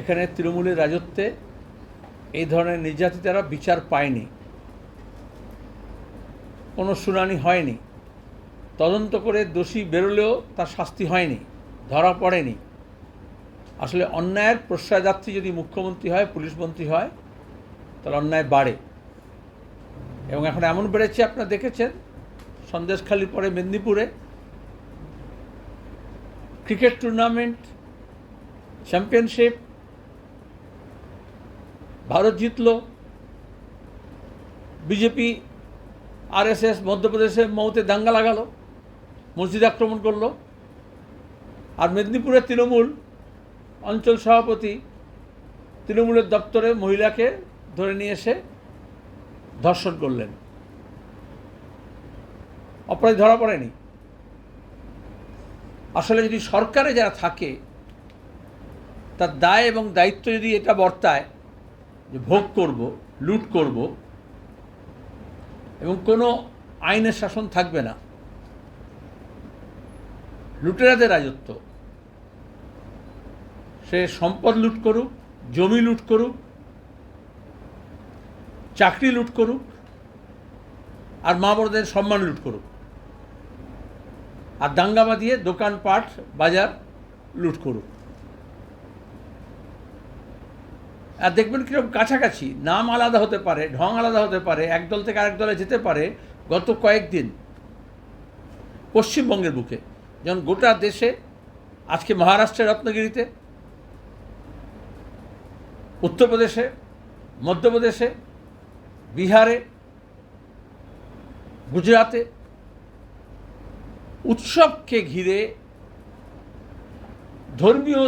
এখানে তৃণমূলের রাজত্বে এই ধরনের নির্যাতিতারা বিচার পায়নি। কোনো শুনানি হয়নি। তদন্ত করে দোষী বেরোলেও তার শাস্তি হয়নি, ধরা পড়েনি। আসলে অন্যায়ের প্রশ্রয়যাত্রী যদি মুখ্যমন্ত্রী হয়, পুলিশ মন্ত্রী হয়, তাহলে অন্যায় বাড়ে। এবং এখন এমন বেড়েছে, আপনারা দেখেছেন সন্দেশখালির পরে মেদিনীপুরে ক্রিকেট টুর্নামেন্ট, চ্যাম্পিয়নশিপ ভারত জিতল বিজেপি আরএসএস মধ্যপ্রদেশে মৌতে দাঙ্গা লাগালো, মসজিদ আক্রমণ করল, আর মেদিনীপুরের তৃণমূল অঞ্চল সভাপতি তৃণমূলের দপ্তরে মহিলাকে ধরে নিয়ে এসে ধর্ষণ করলেন। অপরাধী ধরা পড়েনি। আসলে যদি সরকারে যারা থাকে, তার দায় এবং দায়িত্ব যদি এটা বর্তায় যে ভোগ করব, লুট করব, এবং কোনো আইনের শাসন থাকবে না। লুটেরাদের রাজত্ব। সে সম্পদ লুট করুক, জমি লুট করুক, চাকরি লুট করুক, আর মা বড়দের সম্মান লুট করুক। আর দাঙ্গামা দিয়ে দোকানপাট, বাজার লুট করুক। আর দেখবেন কীরকম কাছাকাছি, নাম আলাদা হতে পারে, ঢং আলাদা হতে পারে, এক দল থেকে আরেক দলে যেতে পারে গত কয়েকদিন পশ্চিমবঙ্গের বুকে। যেমন গোটা দেশে আজকে মহারাষ্ট্রের রত্নগিরিতে, উত্তরপ্রদেশে, মধ্যপ্রদেশে, বিহারে, গুজরাতে উৎসবকে ঘিরে ধর্মীয়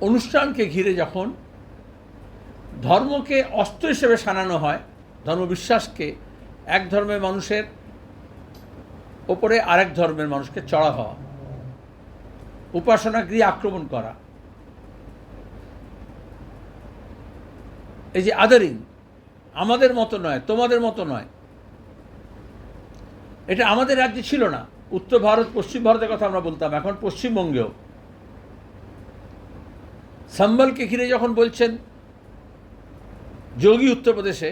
অনুষ্ঠানকে ঘিরে যখন ধর্মকে অস্ত্র হিসেবে সানানো হয় ধর্মবিশ্বাসকে এক ধর্মের মানুষের ওপরে আরেক ধর্মের মানুষকে চড়া হওয়া, উপাসনা গৃহে আক্রমণ করা, এই যে আদারিং, আমাদের মতো নয়, তোমাদের মতো নয়, এটা আমাদের রাজ্যে ছিল না। উত্তর ভারত, পশ্চিম ভারতের কথা আমরা বলতাম, এখন পশ্চিমবঙ্গেও সম্বলকে ঘিরে যখন বলছেন যোগী উত্তরপ্রদেশে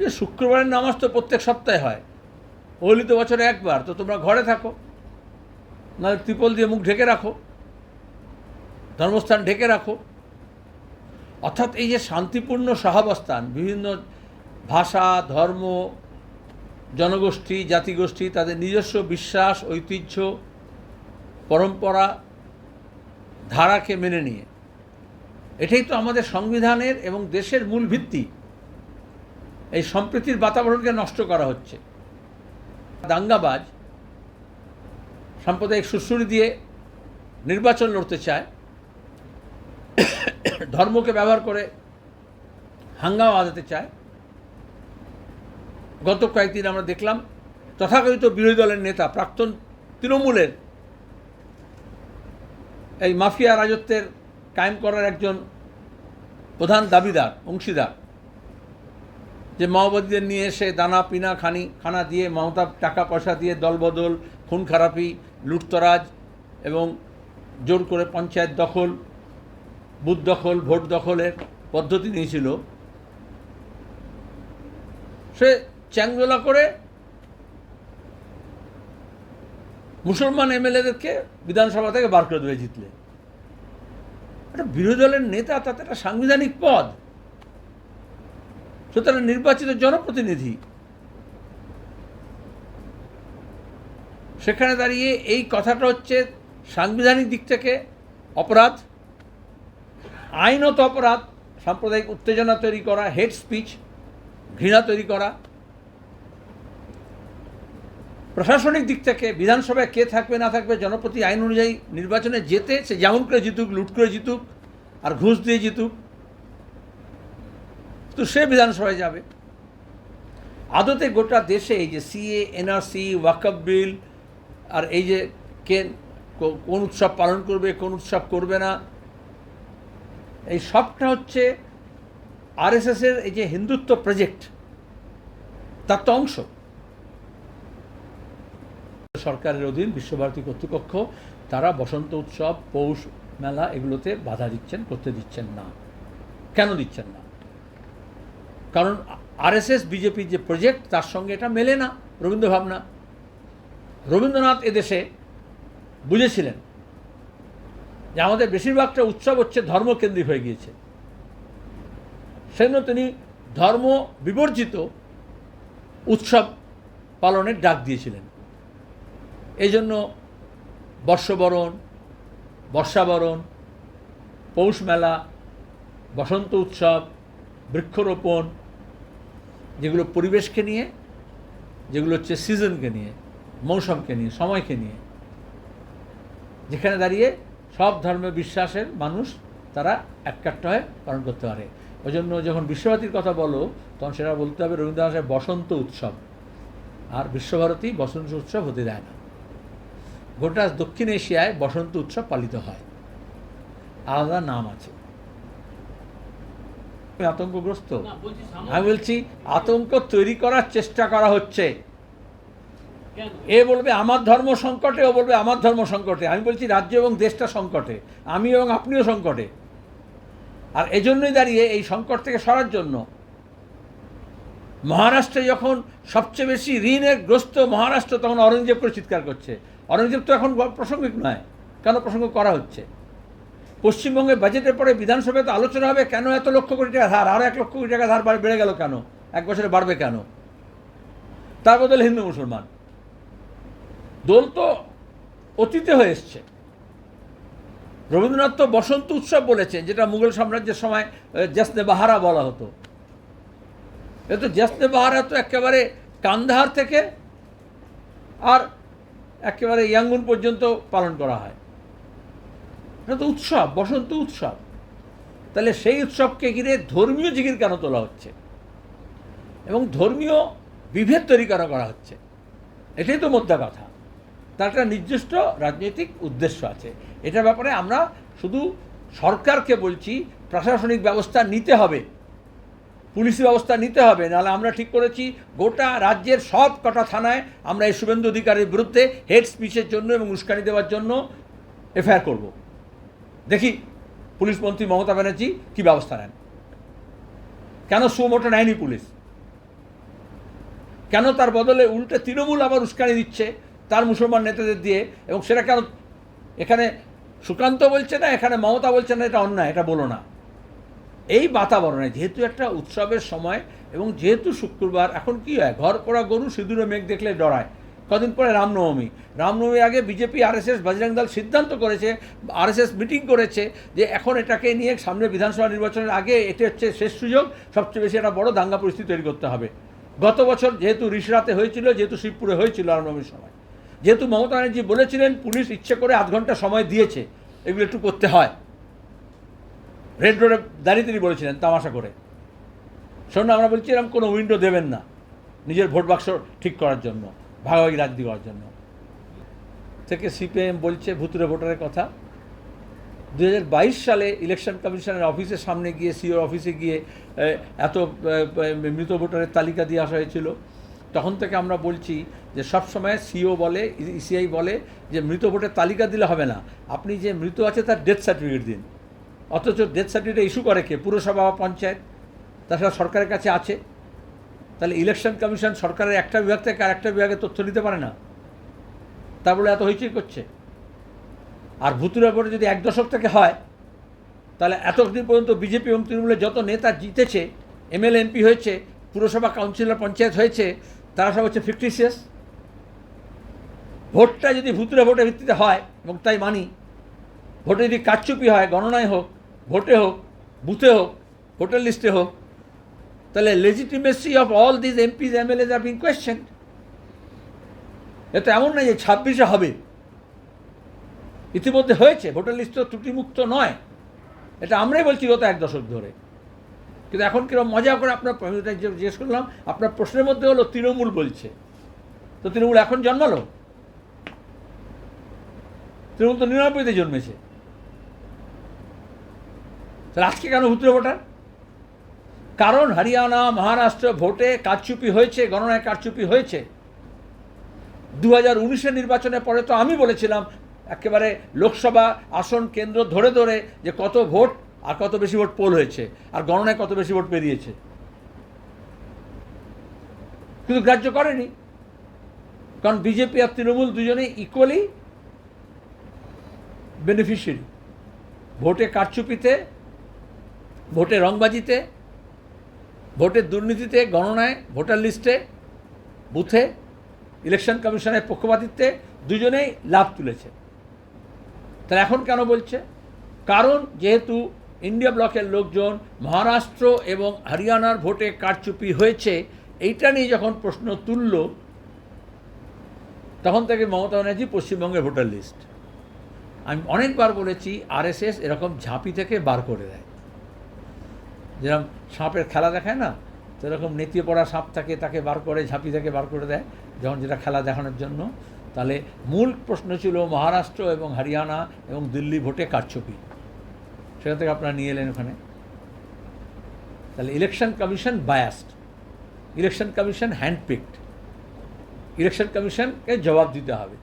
যে শুক্রবারের নামাজ তো প্রত্যেক সপ্তাহে হয় হোলি তো বছরে একবার, তো তোমরা ঘরে থাকো না ত্রিপল দিয়ে মুখ ঢেকে রাখো, ধর্মস্থান ঢেকে রাখো। অর্থাৎ এই যে শান্তিপূর্ণ সহাবস্থান, বিভিন্ন ভাষা, ধর্ম, জনগোষ্ঠী, জাতিগোষ্ঠী, তাদের নিজস্ব বিশ্বাস, ঐতিহ্য, পরম্পরা ধারাকে মেনে নিয়ে। এটাই তো আমাদের সংবিধানের এবং দেশের মূল ভিত্তি। এই সম্প্রীতির বাতাবরণকে নষ্ট করা হচ্ছে। দাঙ্গাবাজ, সাম্প্রদায়িক সুশ্রুরি দিয়ে নির্বাচন লড়তে চায়। ধর্মকে ব্যবহার করে হাঙ্গামা বাঁধাতে চায়। গত কয়েকদিন আমরা দেখলাম তথাকথিত বিরোধী দলের নেতা প্রাক্তন তৃণমূলের এই মাফিয়া রাজত্বের কায়েম করার একজন প্রধান দাবিদার, অংশীদার, যে মাওবাদীদের নিয়ে এসে দানা, পিনা, খানি, খানা দিয়ে মমতা, টাকা পয়সা দিয়ে দলবদল, খুন খারাপি, লুটতরাজ এবং জোর করে পঞ্চায়েত দখল, বুথ দখল, ভোট দখলের পদ্ধতি নিয়েছিল। সে চ্যাংদোলা করে মুসলমান এমএলএদেরকে বিধানসভা থেকে বার করে দেবে জিতলে। একটা বিরোধী দলের নেতা তাতে একটা সাংবিধানিক পদ। সুতরাং নির্বাচিত জনপ্রতিনিধি। সেখানে দাঁড়িয়ে এই কথাটা হচ্ছে সাংবিধানিক দিক থেকে অপরাধ, আইনত অপরাধ, সাম্প্রদায়িক উত্তেজনা তৈরি করা হেড স্পিচ, ঘৃণা তৈরি করা প্রশাসনিক দিক থেকে বিধানসভায় কে থাকবে, না থাকবে, জনপ্রতি আইন অনুযায়ী নির্বাচনে যেতে সে যেমন করে জিতুক, লুট করে জিতুক, আর ঘুষ দিয়ে জিতুক, তো সে বিধানসভায় যাবে। আদতে গোটা দেশে এই যে সিএ, এনআরসি ওয়াকআপ বিল, আর এই যে কে, কোন উৎসব পালন করবে, কোন উৎসব করবে না, এই সবটা হচ্ছে আরএসএসের এই যে হিন্দুত্ব প্রজেক্ট, তার তো অংশ। সরকারের অধীন বিশ্বভারতী কর্তৃপক্ষ, তারা বসন্ত উৎসব, পৌষ মেলা এগুলোতে বাধা দিচ্ছেন, করতে দিচ্ছেন না। কেন দিচ্ছেন না? কারণ আরএসএস বিজেপির যে প্রজেক্ট তার সঙ্গে এটা মেলে না, রবীন্দ্র ভাবনা। রবীন্দ্রনাথ এদেশে বুঝেছিলেন যে আমাদের বেশিরভাগটা উৎসব হচ্ছে ধর্মকেন্দ্রিক হয়ে গিয়েছে। সেজন্য তিনি ধর্ম বিবর্জিত উৎসব পালনের ডাক দিয়েছিলেন। এই জন্য বর্ষবরণ, বর্ষাবরণ, পৌষ মেলা, বসন্ত উৎসব, বৃক্ষরোপণ, যেগুলো পরিবেশকে নিয়ে, যেগুলো হচ্ছে সিজনকে নিয়ে, মৌসুমকে নিয়ে, সময়কে নিয়ে, যেখানে দাঁড়িয়ে সব ধর্মের বিশ্বাসের মানুষ তারা এককাট্টা হয়ে পালন করতে পারে। ওই জন্য যখন বিশ্বভারতীর কথা বলো, তখন সেটা বলতে হবে রবীন্দ্রনাথের বসন্ত উৎসব। আর বিশ্বভারতী বসন্ত উৎসব হতে দেয় না। গোটা দক্ষিণ এশিয়ায় বসন্ত উৎসব পালিত হয়। আলাদা নাম আছে। আতঙ্কগ্রস্ত। আমি বলছি আতঙ্ক তৈরি করার চেষ্টা করা হচ্ছে। এ বলবে আমার ধর্ম সংকটে ও বলবে আমার ধর্ম সংকটে। আমি বলছি রাজ্য এবং দেশটা সংকটে আমি এবং আপনিও সংকটে। আর এজন্যই দাঁড়িয়ে এই সংকট থেকে সরার জন্য মহারাষ্ট্রে যখন সবচেয়ে বেশি ঋণের গ্রস্ত মহারাষ্ট্র তখন অরঙ্গজেব করে চিৎকার করছে। অরঙ্গজেব তো এখন প্রাসঙ্গিক নয়। কেন প্রসঙ্গ করা হচ্ছে? পশ্চিমবঙ্গে বাজেটের পরে বিধানসভায় তো আলোচনা হবে, কেন এত লক্ষ কোটি টাকা ধার? আরও এক লক্ষ কোটি টাকা ধার বাড়- গেল কেন? এক বছরে বাড়বে কেন? তার বদলে হিন্দু মুসলমান। দোল তো অতীতে হয়ে এসছে। রবীন্দ্রনাথ তো বসন্ত উৎসব বলেছেন যেটা মুঘল সাম্রাজ্যের সময় জশ্নে বাহারা বলা হতো। এ তো জশ্নে বাহারা তো একেবারে কান্দাহার থেকে, আর একেবারে ইয়াঙ্গুন পর্যন্ত পালন করা হয়। এটা তো উৎসব, বসন্ত উৎসব। তাহলে সেই উৎসবকে ঘিরে ধর্মীয় জিগির কেন তোলা হচ্ছে? এবং ধর্মীয় বিভেদ তৈরি করা করা হচ্ছে? এটাই তো মোদ্দা কথা। তার একটা নির্দিষ্ট রাজনৈতিক উদ্দেশ্য আছে। এটার ব্যাপারে আমরা শুধু সরকারকে বলছি, প্রশাসনিক ব্যবস্থা নিতে হবে। পুলিশি ব্যবস্থা নিতে হবে, নাহলে আমরা ঠিক করেছি গোটা রাজ্যের সব কটা থানায় আমরা এই শুভেন্দু অধিকারের বিরুদ্ধে হেড স্পিচের জন্য এবং উস্কানি দেওয়ার জন্য এফআইআর করব। দেখি পুলিশ মন্ত্রী মমতা ব্যানার্জি কী ব্যবস্থা নেন। কেন সুমোটো নেয়নি পুলিশ? কেন তার বদলে উল্টে তৃণমূল আবার উস্কানি দিচ্ছে তার মুসলমান নেতাদের দিয়ে এবং সেটা কেন এখানে সুকান্ত বলছে না, এখানে মমতা বলছে না, এটা অন্যায়, এটা বলো না। এই বাতাবরণে, যেহেতু একটা উৎসবের সময় এবং যেহেতু শুক্রবার, এখন কি হয়? ঘর করা গরু সিঁদুরে মেঘ দেখলে ডরায়। কদিন পরে রামনবমী। রামনবমীর আগে বিজেপি, আরএসএস, বজরং দল সিদ্ধান্ত করেছে, আরএসএস মিটিং করেছে যে এখন এটাকে নিয়ে সামনে বিধানসভা নির্বাচনের আগে এটি হচ্ছে শেষ সুযোগ, সবচেয়ে বেশি একটা বড় দাঙ্গা পরিস্থিতি তৈরি করতে হবে। গত বছর যেহেতু ঋষরাতে হয়েছিল, যেহেতু শিবপুরে হয়েছিল রামনবমীর সময়। যেহেতু মমতা ব্যানার্জি বলেছিলেন, পুলিশ ইচ্ছে করে আধ ঘণ্টা সময় দিয়েছে, এগুলো একটু করতে হয়। রেড রোডে দাঁড়িয়ে তিনি বলেছিলেন, তামাশা করে। শোন আমরা বলছি, এরকম কোনো উইন্ডো দেবেন না নিজের ভোট বাক্স ঠিক করার জন্য, ভাগাভাগি রাজনীতি করার জন্য। থেকে সিপিএম বলছে ভুতুরে ভোটারের কথা। দু হাজার বাইশ সালে ইলেকশন কমিশনের অফিসের সামনে গিয়ে সিওর অফিসে গিয়ে এত মৃত ভোটারের তালিকা দিয়ে আসা হয়েছিল। তখন থেকে আমরা বলছি যে সব সময় সিও বলে ইসিআই বলে যে মৃত ভোটের তালিকা দিলে হবে না। আপনি যে মৃত আছে তার ডেথ সার্টিফিকেট দিন। অথচ ডেথ সার্টিফিকেট ইস্যু করে কে? পুরসভা বা পঞ্চায়েত। তাছাড়া সরকারের কাছে আছে। তাহলে ইলেকশন কমিশন সরকারের একটা বিভাগ থেকে আর একটা বিভাগে তথ্য নিতে পারে না। তা বলে এত হইচই করছে। আর ভুতুরা ভোটে যদি এক দশক থেকে হয়, তাহলে এতদিন পর্যন্ত বিজেপি এবং তৃণমূলের যত নেতা জিতেছে, এমএলএ, এমপি হয়েছে, পুরসভা, কাউন্সিলর, পঞ্চায়েত হয়েছে, তারা সব হচ্ছে ফিফটি ফিকটিসিয়াস ভোটটা যদি ভুতুরে ভোটের ভিত্তিতে হয়, এবং তাই মানি, ভোটে যদি কারচুপি হয় গণনায় হোক ভোটে হোক, বুথে হোক, ভোটার লিস্টে হোক, তাহলে legitimacy of all these MPs MLAs are being question এটা এমন নয় যে ছাব্বিশে হবে। ইতিমধ্যে হয়েছে, ভোটার লিস্ট তো ত্রুটিমুক্ত নয়। এটা আমরাই বলছি গত এক দশক ধরে। কিন্তু এখন কীরকম মজা করে আপনার জিজ্ঞেস করলাম, আপনার প্রশ্নের মধ্যে হলো তৃণমূল বলছে। তো তৃণমূল এখন জন্মালো? তৃণমূল তো নিরানব্বইতে জন্মেছে। তাহলে আজকে কেন ভুতুরে ভোটার? কারণ হরিয়ানা, মহারাষ্ট্র ভোটে কারচুপি হয়েছে, গণনায় কারচুপি হয়েছে। দু হাজার উনিশের নির্বাচনের পরে তো আমি বলেছিলাম, একেবারে লোকসভা আসন কেন্দ্র ধরে ধরে যে কত ভোট আর কত বেশি ভোট পোল হয়েছে, আর গণনায় কত বেশি ভোট বেরিয়েছে। কিন্তু গ্রাহ্য করেনি। কারণ বিজেপি আর তৃণমূল দুজনে ইকুয়ালি বেনিফিশিয়ারি ভোটে কারচুপিতে ভোটে রংবাজিতে ভোটের দুর্নীতিতে গণনায়, ভোটার লিস্টে, বুথে, ইলেকশন কমিশনের পক্ষপাতিত্বে দুজনেই লাভ তুলেছে। তাহলে এখন কেন বলছে? কারণ যেহেতু ইন্ডিয়া ব্লকের লোকজন মহারাষ্ট্র এবং হরিয়ানার ভোটে কারচুপি হয়েছে, এইটা নিয়ে যখন প্রশ্ন তুলল, তখন থেকে মমতা ব্যানার্জি পশ্চিমবঙ্গের ভোটার লিস্ট। আমি অনেকবার বলেছি, আরএসএস এরকম ঝাঁপি থেকে বার করে দেয়। যেরকম সাপের খেলা দেখায় না তো এরকম নেতিয়ে পড়া সাপ থাকে তাকে বার করে, ঝাঁপি থেকে বার করে দেয়, যখন যেটা খেলা দেখানোর জন্য। তাহলে মূল প্রশ্ন ছিল মহারাষ্ট্র এবং হরিয়ানা এবং দিল্লি ভোটে কারচুপি। সেখান থেকে আপনারা নিয়ে এলেন ওখানে। তাহলে election commission biased. Election commission handpicked. Election কমিশনকে জবাব দিতে হবে।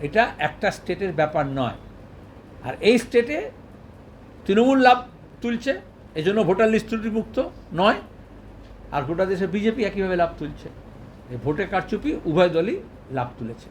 এটা একটা স্টেটের ব্যাপার নয়। আর এই স্টেটে তৃণমূল লাভ তুলছে এই জন্য ভোটার লিস্ট ত্রুটিমুক্ত নয়, আর গোটা দেশে বিজেপি একইভাবে লাভ তুলছে। এই ভোটে কারচুপি, উভয় দলই লাভ তুলেছে।